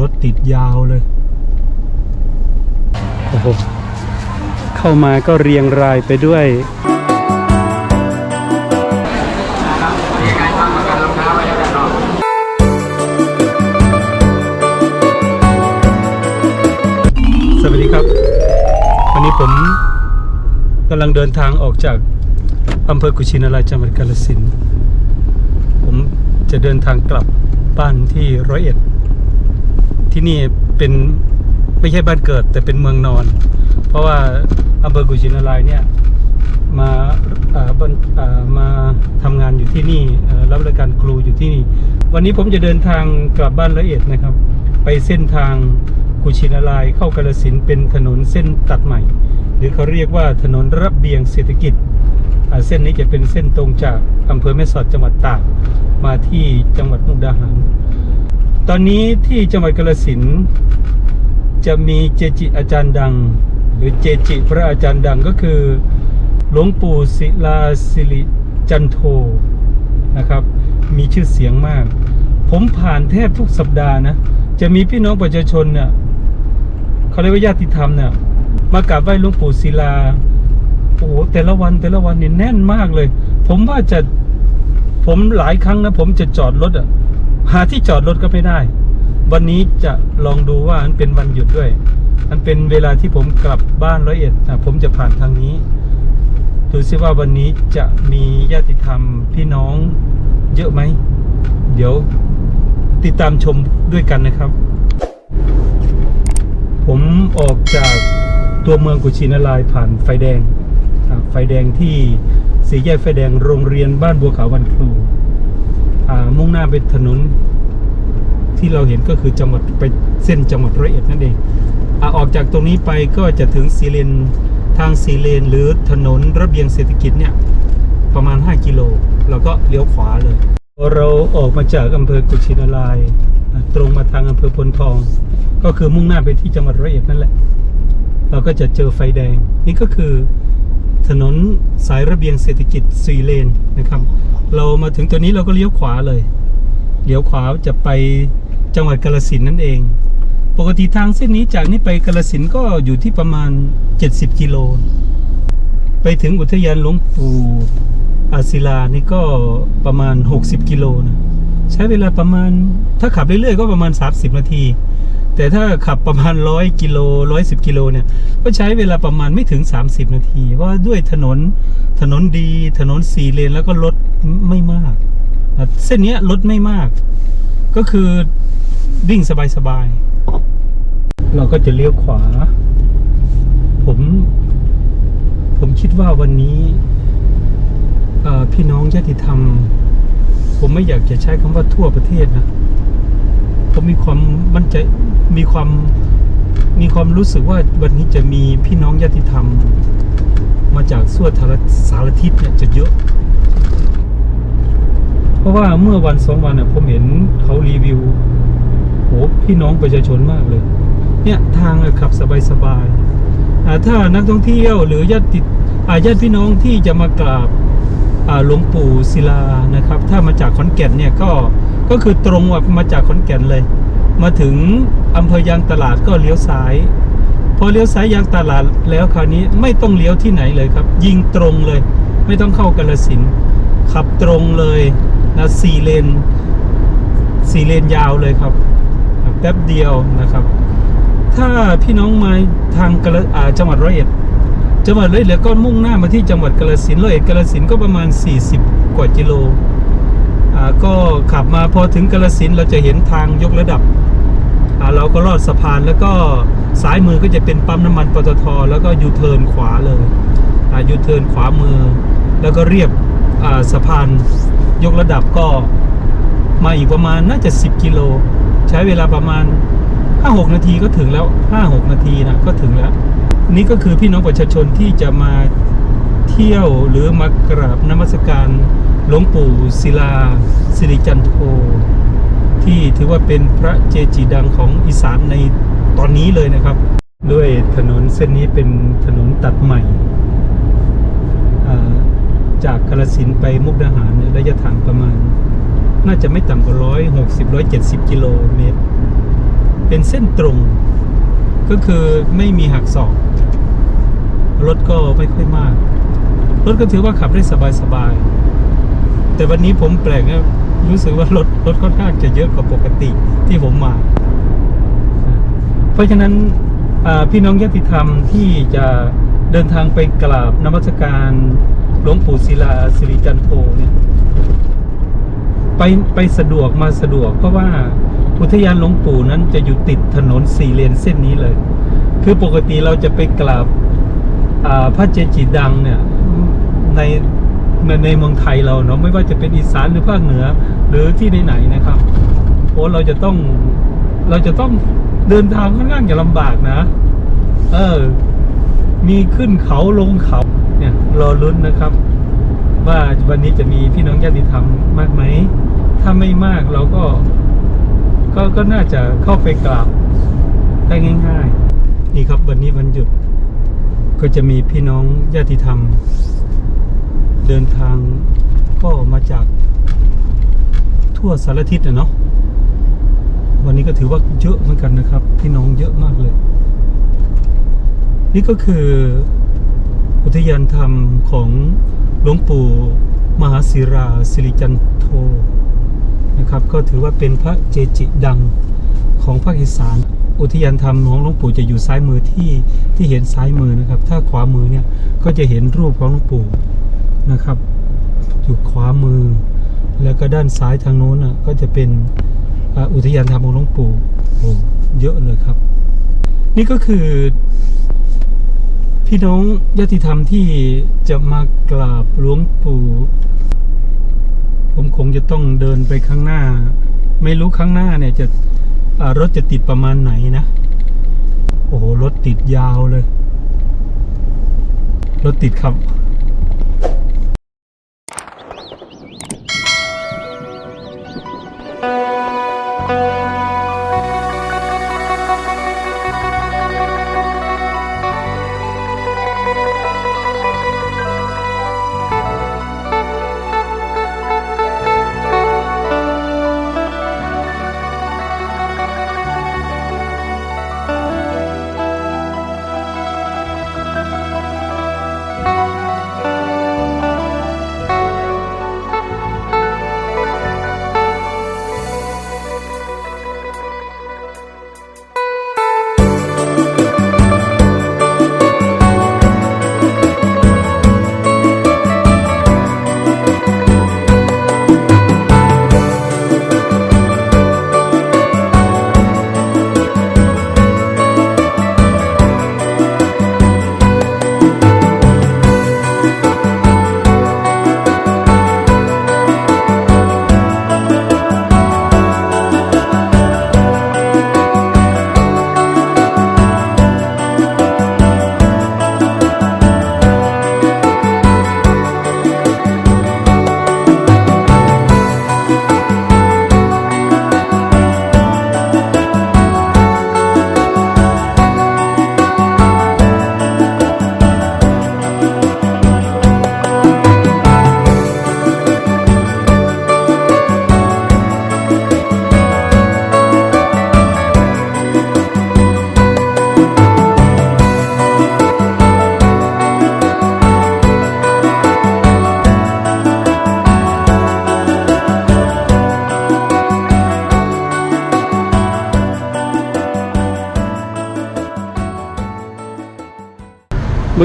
รถติดยาวเลย โอ้โห เข้ามาก็เรียงรายไปด้วยสวัสดีครับวันนี้ผมกำลังเดินทางออกจากอำเภอกุชินารายจังหวัดกาฬสินธุ์ผมจะเดินทางกลับบ้านที่ร้อยเอ็ด ที่นี่เป็นไม่ใช่บ้านเกิด แต่เป็นเมืองนอน เพราะว่าอำเภอกุชินารายเนี่ยมาอ่าบ้านอ่ามาทำงานอยู่ที่นี่รับราชการครูอยู่ที่นี่ วันนี้ผมจะเดินทางกลับบ้านร้อยเอ็ดนะครับ ไปเส้นทางกุชินารายเข้ากาฬสินเป็นถนนเส้นตัดใหม่ หรือเขาเรียกว่าถนนระเบียงเศรษฐกิจเส้นนี้จะเป็นเส้นตรงจากอำเภอแม่สอดจังหวัดตากมาที่จังหวัดมุกดาหาร ตอนนี้ที่จังหวัดกาฬสินธุ์จะมีเจจิอาจารย์ดัง หรือเจจิพระอาจารย์ดังก็คือหลวงปู่ศิลาสิริจันโทนะครับ มีชื่อเสียงมาก ผมผ่านแทบทุกสัปดาห์นะ จะมีพี่น้องประชาชนเนี่ยเขาเรียกว่าญาติธรรมเนี่ยมากราบไหว้หลวงปู่ศิลาโอ้โหแต่ละวันแต่ละวันเนี่ยแน่นมากเลย ผมว่าจะผมหลายครั้งนะ ผมจะจอดรถอะ หาที่จอดรถก็ไม่ได้ วันนี้จะลองดูว่ามันเป็นวันหยุดด้วยมันเป็นเวลาที่ผมกลับบ้านร้อยเอ็ดอะผมจะผ่านทางนี้ ดูซิว่าวันนี้จะมีญาติธรรมพี่น้องเยอะไหม เดี๋ยวติดตามชมด้วยกันนะครับ ผมออกจากตัวเมืองกุชินารายผ่านไฟแดง ไฟแดงที่สี่แยกไฟแดงโรงเรียนบ้านบัวขาววันครู มุ่งหน้าไปถนนที่เราเห็นก็คือจังหวัดไปเส้นจังหวัดร้อยเอ็ดนั่นเองอออกจากตรงนี้ไปก็จะถึงสีเลนทางสีเลนหรือถนนระเบียงเศรษฐกิจเนี่ยประมาณ 5 กิโลเราก็เลี้ยวขวาเลย เราออกมาจากอำเภอกุชินารายตรงมาทางอำเภอพลทอง ก็คือมุ่งหน้าไปที่จังหวัดร้อยเอ็ดนั่นแหละ เราก็จะเจอไฟแดง นี่ก็คือ ถนนสายระเบียงเศรษฐกิจสี่เลนนะครับ เรามาถึงตัวนี้เราก็เลี้ยวขวาเลยเลี้ยวขวาจะไปจังหวัดกาฬสินนั่นเอง ปกติทางเส้นนี้จากนี้ไปกาฬสินก็อยู่ที่ประมาณ 70 กิโล ไปถึงอุทยานหลวงปู่อาศิลานี่ก็ประมาณ 60 กิโลนะ ใช้เวลาประมาณถ้าขับเรื่อยๆก็ประมาณ 30 นาที แต่ถ้าขับประมาณ100กิโล110กิโลเนี่ยก็ใช้เวลาประมาณไม่ถึง 30 นาที เพราะด้วยถนนถนนดีถนนสี่เลนแล้วก็รถไม่มาก เส้นนี้รถไม่มาก ก็คือวิ่งสบายๆเราก็จะเลี้ยวขวา ผม ผมคิดว่าวันนี้พี่น้องญาติธรรม ผมไม่อยากจะใช้คำว่าทั่วประเทศนะ ผมมีความมั่นใจมีความมีความรู้สึกว่าวันนี้จะมีพี่น้องญาติธรรม มาจากส่วนทารสารทิศเนี่ยจะเยอะ เพราะว่าเมื่อวันสองวันน่ะผมเห็นเขารีวิวโหพี่น้องประชาชนมากเลย เนี่ยทางขับสบายๆอ่าถ้านักท่องเที่ยวหรือญาติอ่าญาติพี่น้องที่จะมากราบอ่าหลวงปู่ศิลานะครับ ถ้ามาจากขอนแก่นเนี่ยก็ ก็คือตรงว่ามาจากขอนแก่นเลย มาถึงอำเภอยางตลาดก็เลี้ยวซ้าย พอเลี้ยวซ้ายยางตลาดแล้วคราวนี้ไม่ต้องเลี้ยวที่ไหนเลยครับ ยิงตรงเลย ไม่ต้องเข้ากาลสินขับตรงเลยนะสี่เลนสี่เลนยาวเลยครับแป๊บเดียวนะครับ ถ้าพี่น้องมาทางกาจังหวัดร้อยเอ็ดจังหวัดร้อยเอ็ดก็มุ่งหน้ามาที่จังหวัดกาฬสินร้อยเอ็ดกาฬสินก็ประมาณ 40 กว่ากิโล ก็ขับมาพอถึงกาฬสินเราจะเห็นทางยกระดับ เราก็ลอดสะพานแล้วก็ซ้ายมือก็จะเป็นปั๊มน้ำมันปตทแล้วก็ยูเทิร์นขวาเลยยูเทิร์นขวามือ แล้วก็เรียบสะพานยกระดับก็มาอีกประมาณน่าจะ 10 กิโล ใช้เวลาประมาณ 5-6 นาทีก็ถึงแล้ว 5-6 นาทีนะก็ถึงแล้ว นี่ก็คือพี่น้องประชาชนที่จะมาเที่ยวหรือมากราบนมัสการ หลวงปู่ศิลาสิริจันโทที่ถือว่าเป็นพระเจจิดังของอีสานในตอนนี้เลยนะครับ ด้วยถนนเส้นนี้เป็นถนนตัดใหม่ จากกาฬสินไปมุกดาหารระยะทางประมาณ น่าจะไม่ต่ำกว่าร้อยหกสิบร้อยเจ็ดสิบกิโลเมตร เป็นเส้นตรง ก็คือไม่มีหักศอกรถก็ไม่ค่อยมาก รถก็ถือว่าขับได้สบายๆ แต่วันนี้ผมแปลกนะรู้สึกว่ารถรถค่อนข้างจะเยอะกว่าปกติที่ผมมา เพราะฉะนั้นพี่น้องญาติธรรมที่จะเดินทางไปกราบนมัสการหลวงปู่ศิลาสิริจันโทเนี่ยไปไปสะดวกมาสะดวก เพราะว่าอุทยานหลวงปู่นั้นจะอยู่ติดถนนสี่เลนเส้นนี้เลย คือปกติเราจะไปกราบพระเจจิดังเนี่ยใน ในในเมืองไทยเราเนาะไม่ว่าจะเป็นอีสานหรือภาคเหนือ หรือที่ไหนๆนะครับโอ้เราจะต้องเราจะต้องเดินทางค่อนข้างจะลำบากนะ เออ มีขึ้นเขาลงเขา เนี่ยรอลุ้นนะครับ ว่าวันนี้จะมีพี่น้องญาติธรรมมากไหม ถ้าไม่มากเราก็ ก็ก็น่าจะเข้าไปกราบได้ง่าย ๆ นี่ครับวันนี้วันหยุดก็จะมีพี่น้องญาติธรรม เดินทางก็มาจากทั่วสารทิศนะเนาะวันนี้ก็ถือว่าเยอะเหมือนกันนะครับ พี่น้องเยอะมากเลย นี่ก็คืออุทยานธรรมของหลวงปู่มหาศิราสิริจันโทนะครับ ก็ถือว่าเป็นพระเจจิดังของภาคอีสาน อุทยานธรรมของหลวงปู่จะอยู่ซ้ายมือที่ที่เห็นซ้ายมือนะครับ ถ้าขวามือเนี่ยก็จะเห็นรูปของหลวงปู่ นะครับ อยู่ขวามือ แล้วก็ด้านซ้ายทางโน้นอะก็จะเป็นอ,อุทยานธรรมของหลวงปู่โอ้เยอะเลยครับ นี่ก็คือ พี่น้องญาติธรรมที่จะมากราบหลวงปู่ผมคงจะต้องเดินไปข้างหน้า ไม่รู้ข้างหน้าเนี่ยจะรถจะติดประมาณไหนนะ โอ้โห รถติดยาวเลย รถติดครับ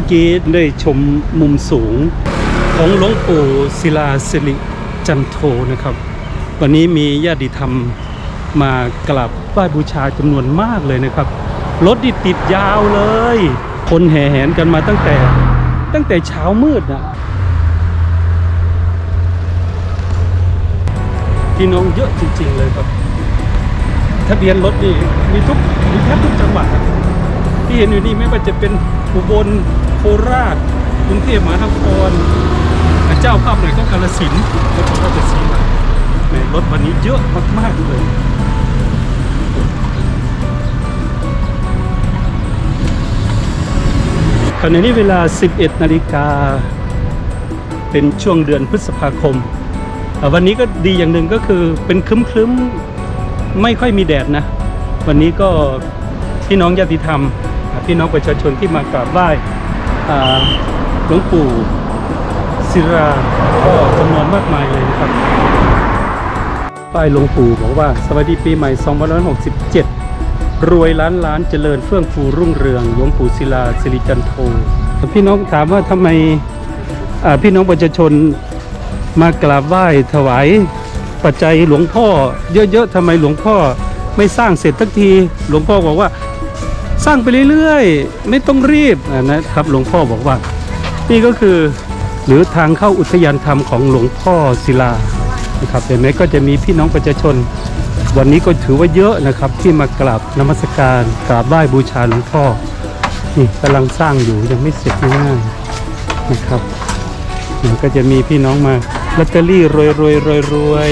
มื่อกี้ได้ชมมุมสูงของหลวงปู่ศิลาสิริจันโทนะครับ วันนี้มีญาติธรรมมากราบไหว้บูชาจำนวนมากเลยนะครับ รถดิติดยาวเลย คนแห่แหนกันมาตั้งแต่ตั้งแต่เช้ามืดนะพี่น้องเยอะจริง ๆ เลยครับ ทะเบียนรถนี่มีทุกมีแทบทุกจังหวัดที่เห็นอยู่นี่ไม่ว่าจะเป็นอุบล ราชกรุงเทพมหานครเจ้าภาพหน่อยก็กาลสินแล้วก็ราชสีมาแหมรถวันนี้เยอะมากๆเลยขณะนี้เวลา 11 นาฬิกา เป็นช่วงเดือนพฤษภาคม วันนี้ก็ดีอย่างหนึ่งก็คือเป็นครึ้มๆ ไม่ค่อยมีแดดนะ วันนี้ก็พี่น้องญาติธรรม พี่น้องประชาชนที่มากราบไหว้ หลวงปู่ศิราก็จำนวนมากมายเลยนะครับป้ายหลวงปู่บอกว่า สวัสดีปีใหม่ 2567 รวยล้านล้านเจริญเฟื่องฟูรุ่งเรืองหลวงปู่ศิลาสิริจันโทพี่น้องถามว่าทำไมพี่น้องประชาชนมากราบไหว้ถวายปัจจัยหลวงพ่อ เยอะๆทำไมหลวงพ่อไม่สร้างเสร็จทักที หลวงพ่อบอกว่า สร้างไปเรื่อยๆ ไม่ต้องรีบนะครับหลวงพ่อบอกว่า นี่ก็คือหรือทางเข้าอุทยานธรรมของหลวงพ่อศิลานะครับเห็นไหมก็จะมีพี่น้องประชาชน วันนี้ก็ถือว่าเยอะนะครับที่มากราบนมัสการกราบไหว้บูชาหลวงพ่อนี่กำลังสร้างอยู่ยังไม่เสร็จง่ายๆนะครับนี่ก็จะมีพี่น้องมาลอตเตอรี่รวยรวยรวยรวย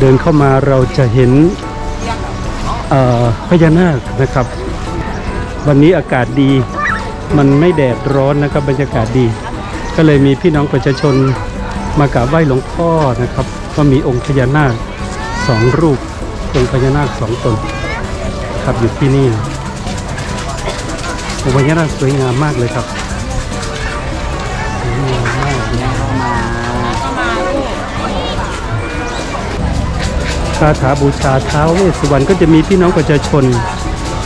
เดินเข้ามาเราจะเห็น พญานาคนะครับ วันนี้อากาศดี มันไม่แดดร้อนนะครับ บรรยากาศดี ก็เลยมีพี่น้องประชาชนมากราบไหว้หลวงพ่อนะครับ ก็มีองค์พญานาคสองรูปองค์พญานาคสองตนครับอยู่ที่นี่องค์พญานาคสวยงามมากเลยครับาถาบูชาเท้าเวสสุวรรณก็จะมีพี่น้องประชาชน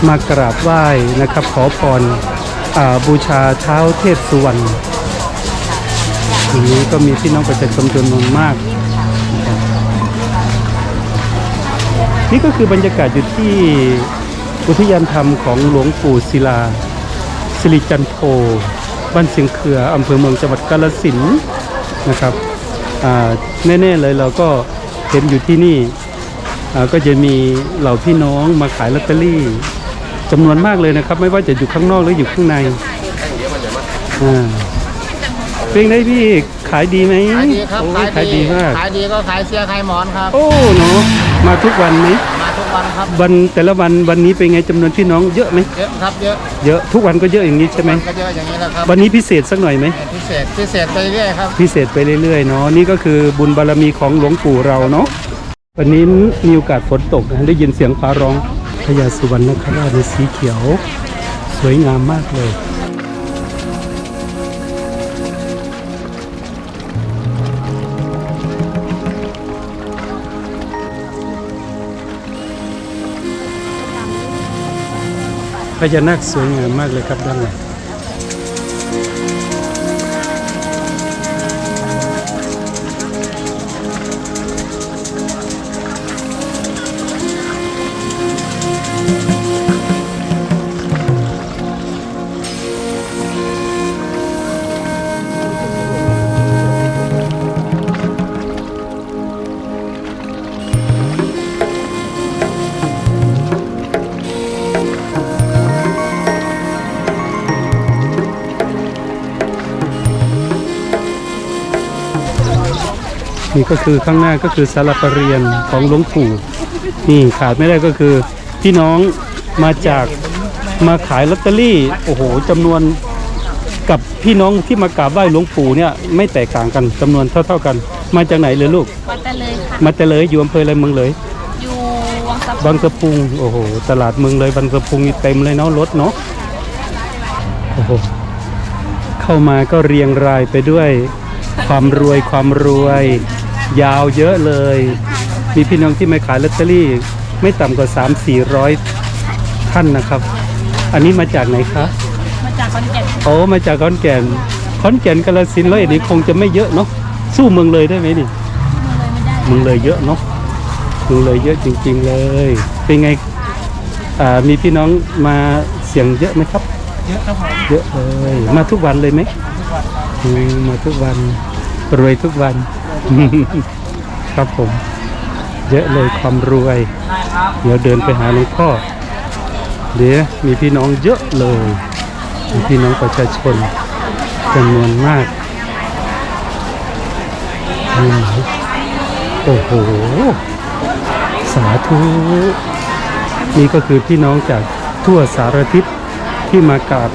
มากราบไหว้นะครับ ขอพรอบูชาเท้าเทพสุวรรณทีนี้ก็มีพี่น้องประชาชนจำนวนมาก นี่ก็คือบรรยากาศอยู่ที่อุทยานธรรมของหลวงปู่ศิลา สิริจันโทบ้านเสียงเขืออำเภอเมืองจังหวัดกาฬสินธุ์นะครับแน่ๆเลยเราก็เห็นอยู่ที่นี่ ก็จะมีเหล่าพี่น้องมาขายลอตเตอรี่จำนวนมากเลยนะครับ ไม่ว่าจะอยู่ข้างนอกหรืออยู่ข้างในอ่าเป็นไงพี่ขายดีไหมขายดีครับโอ้ยขายดีมากขายดีก็ขายเสื้อขายหมอนครับ โอ้เนาะมาทุกวันไหมมาทุกวันครับวันแต่ละวันวันนี้เป็นไงจำนวนพี่น้องเยอะไหมเยอะครับเยอะเยอะทุกวันก็เยอะอย่างนี้ใช่ไหมก็เยอะอย่างนี้แหละครับวันนี้พิเศษสักหน่อยไหมพิเศษพิเศษไปเรื่อยครับพิเศษไปเรื่อยๆเนาะนี่ก็คือบุญบารมีของหลวงปู่เราเนาะ วันนี้มีโอกาสฝนตกนะได้ยินเสียงฟ้าร้องพญาสุวรรณนคราชในสีเขียว สวยงามมากเลย พญานาคสวยงามมากเลยครับด้านหลัง นี่ก็คือข้างหน้าก็คือสารปรเรียนของหลวงปู่นี่ขาดไม่ได้ก็คือ พี่น้องมาจากมาขายลอตเตอรี่โอ้โหจำนวนกับพี่น้องที่มากราบไหว้หลวงปู่เนี่ยไม่แตกต่างกันจำนวนเท่า ๆกัน มาจากไหนเลยลูกวัดตะเลยค่ะ มาแต่เลยอยู่อำเภออะไรเมืองเลย อยู่วังสะพุงบางสะพุงโอ้โหตลาดเมืองเลยบางสะพุงนี่เต็มเลยเนาะรถเนาะโอ้โหเข้ามาก็เรียงรายไปด้วย ความรวยความรวย ยาวเยอะเลย มีพี่น้องที่มาขายลอตเตอรี่ ไม่ต่ำกว่า 3 4 0 0 ท่านนะครับ อันนี้มาจากไหนคะ มาจากขอนแก่นโอ้มาจากขอนแก่นขอนแก่นกาลสินธุ์ร้อยเอ็ดนี่คงจะไม่เยอะเนาะสู้เมืองเลยได้ไหมนี่มาเลยไม่ได้เมืองเลยเยอะเนาะเมืองเลยเยอะจริง ๆเลย เป็นไงอ่ามีพี่น้องมาเสียงเยอะไหมครับ เยอะครับผมเยอะเลยมาทุกวันเลยไหมอืมมาทุกวันรวยทุกวัน ครับผม เยอะเลยความรวย เดี๋ยวเดินไปหาหลวงพ่อ เดี๋ยวมีพี่น้องเยอะเลย มีพี่น้องประชาชนจำนวนมากนี่โอ้โห สาธุ นี่ก็คือพี่น้องจากทั่วสารทิศที่มากราบ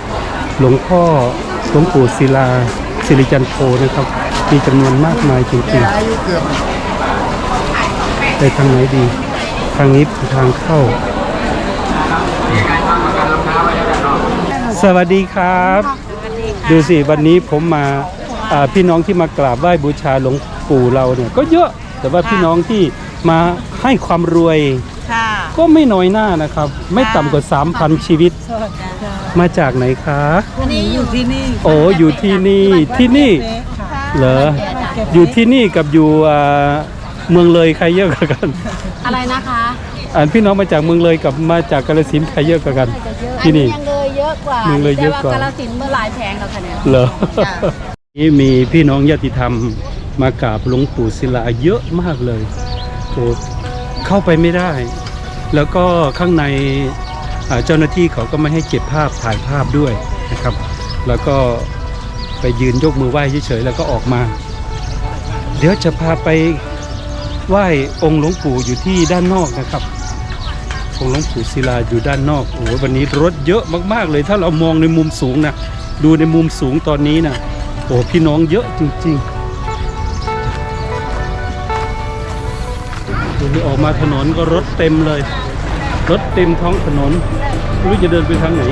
หลวงพ่อหลวงปู่ศิลาสิริจันโทนะครับ มีจำนวนมากมายจริงอายุเกือบๆไปทางไหนดี ทางนี้เป็นทางเข้า สวัสดีครับ ดูสิวันนี้ผมมาอ่าพี่น้องที่มากราบไหว้บูชาหลวงปู่เราเนี่ย ก็เยอะแต่ว่าพี่น้องที่มาให้ความรวยค่ะก็ไม่น้อยหน้านะครับ ไม่ต่ำกว่า 3,000 ชีวิต มาจากไหนคะ อันนี้อยู่ที่นี่ โอ้อยู่ที่นี่ที่นี่ เหรอ อยู่ที่นี่กับอยู่อ่าเมืองเลยใครเยอะกว่ากัน อะไรนะคะอ่านพี่น้องมาจากเมืองเลยกับมาจากกาฬสินธุ์ใครเยอะกว่ากัน ที่นี่ยังเลยเยอะกว่ายังเลยเยอะกว่า แต่ว่ากาลสินธุ์เมื่อหลายแพงแล้วค่ะเนี่ย เหรอนี่มีพี่น้องญาติธรรมมากราบหลวงปู่ศิลาเยอะมากเลยโอ้เข้าไปไม่ได้ แล้วก็ข้างในอ่าเจ้าหน้าที่เขาก็ไม่ให้เก็บภาพถ่ายภาพด้วยนะครับ แล้วก็ ไปยืนยกมือไหว้เฉยๆแล้วก็ออกมา เดี๋ยวจะพาไปไหว้องค์หลวงปู่อยู่ที่ด้านนอกนะครับองค์หลวงปู่ศิลาอยู่ด้านนอกโอ้โหวันนี้รถเยอะมากๆเลย ถ้าเรามองในมุมสูงนะดูในมุมสูงตอนนี้นะโอ้พี่น้องเยอะจริงๆวันนี้ออกมาถนนก็รถเต็มเลย รถเต็มท้องถนนไม่รู้จะเดินไปทางไหน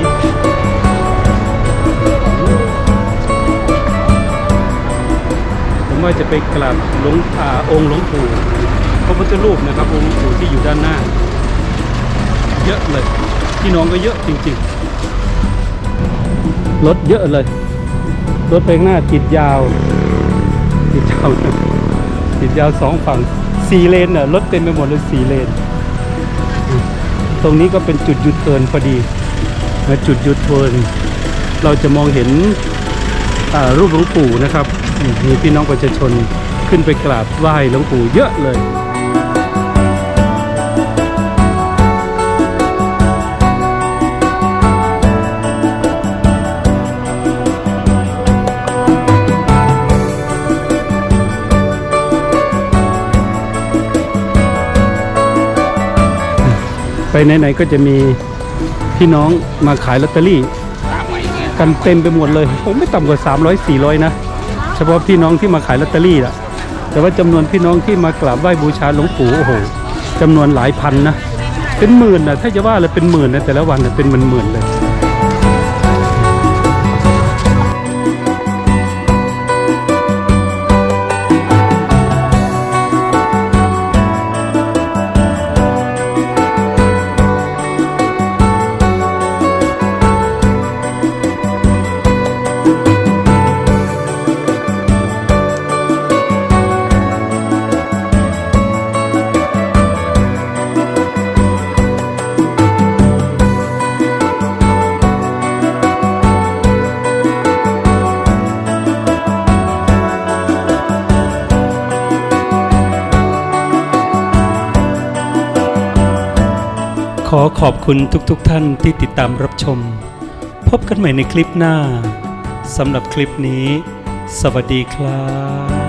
ว่าจะไปกราบหลวงอ่าองค์หลวงปู่พระพุทธรูปนะครับองค์หลวงปู่ที่อยู่ด้านหน้า เยอะเลยพี่น้องก็เยอะจริงๆรถเยอะเลยรถไปข้างหน้าติดยาวติดยาวติดยาวสองฝั่งสี่เลนน่ะรถเต็มไปหมดเลยสี่เลน ตรงนี้ก็เป็นจุดหยุดเทินพอดีจุดหยุดเทินเราจะมองเห็นรูปหลวงปู่นะครับ มีพี่น้องประชาชนขึ้นไปกราบไหว้หลวงปู่เยอะเลยไปไหนๆก็จะมีพี่น้องมาขายลอตเตอรี่ กันเต็มไปหมดเลยผมไม่ต่ำกว่า 300 400 นะ ฉพาะพี่น้องที่มาขายลอตเตอรี่ละแต่ว่าจำนวนพี่น้องที่มากราบไหว้บูชาหลวงปู่โอ้โหจำนวนหลายพันนะเป็นหมื่นนะถ้าจะว่าเลยเป็นหมื่นนะแต่ละวันนะเป็นหมื่นๆเลย ขอขอบคุณทุกๆทท่านที่ติดตามรับชม พบกันใหม่ในคลิปหน้าสำหรับคลิปนี้ สวัสดีครับ